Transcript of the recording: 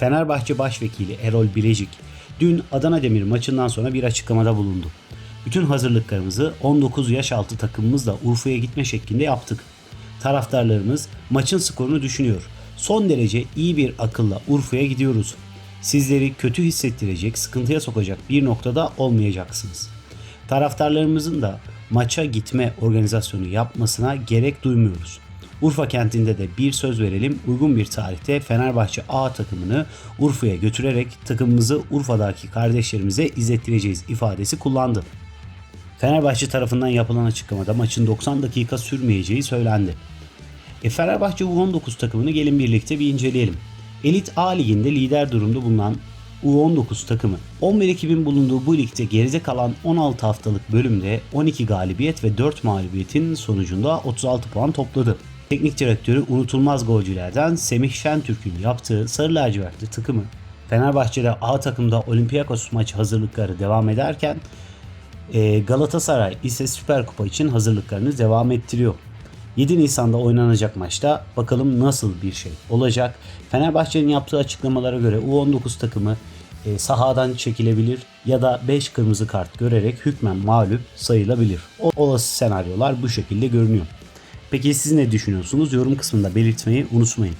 Fenerbahçe Başvekili Erol Bilecik dün Adana Demir maçından sonra bir açıklamada bulundu. Bütün hazırlıklarımızı 19 yaş altı takımımızla Urfa'ya gitme şeklinde yaptık. Taraftarlarımız maçın skorunu düşünüyor. Son derece iyi bir akılla Urfa'ya gidiyoruz. Sizleri kötü hissettirecek, sıkıntıya sokacak bir noktada olmayacaksınız. Taraftarlarımızın da maça gitme organizasyonu yapmasına gerek duymuyoruz. Urfa kentinde de bir söz verelim uygun bir tarihte Fenerbahçe A takımını Urfa'ya götürerek takımımızı Urfa'daki kardeşlerimize izlettireceğiz ifadesi kullandı. Fenerbahçe tarafından yapılan açıklamada maçın 90 dakika sürmeyeceği söylendi. E Fenerbahçe U19 takımını gelin birlikte bir inceleyelim. Elit A liginde lider durumda bulunan U19 takımı 11 ekibin bulunduğu bu ligde geride kalan 16 haftalık bölümde 12 galibiyet ve 4 mağlubiyetin sonucunda 36 puan topladı. Teknik direktörü unutulmaz golcülerden Semih Şentürk'ün yaptığı sarı lacivertli takımı Fenerbahçe'de A takımda Olympiakos maçı hazırlıkları devam ederken e, Galatasaray ise Süper Kupa için hazırlıklarını devam ettiriyor. 7 Nisan'da oynanacak maçta bakalım nasıl bir şey olacak. Fenerbahçe'nin yaptığı açıklamalara göre U19 takımı e, sahadan çekilebilir ya da 5 kırmızı kart görerek hükmen mağlup sayılabilir. O olası senaryolar bu şekilde görünüyor. Peki siz ne düşünüyorsunuz? Yorum kısmında belirtmeyi unutmayın.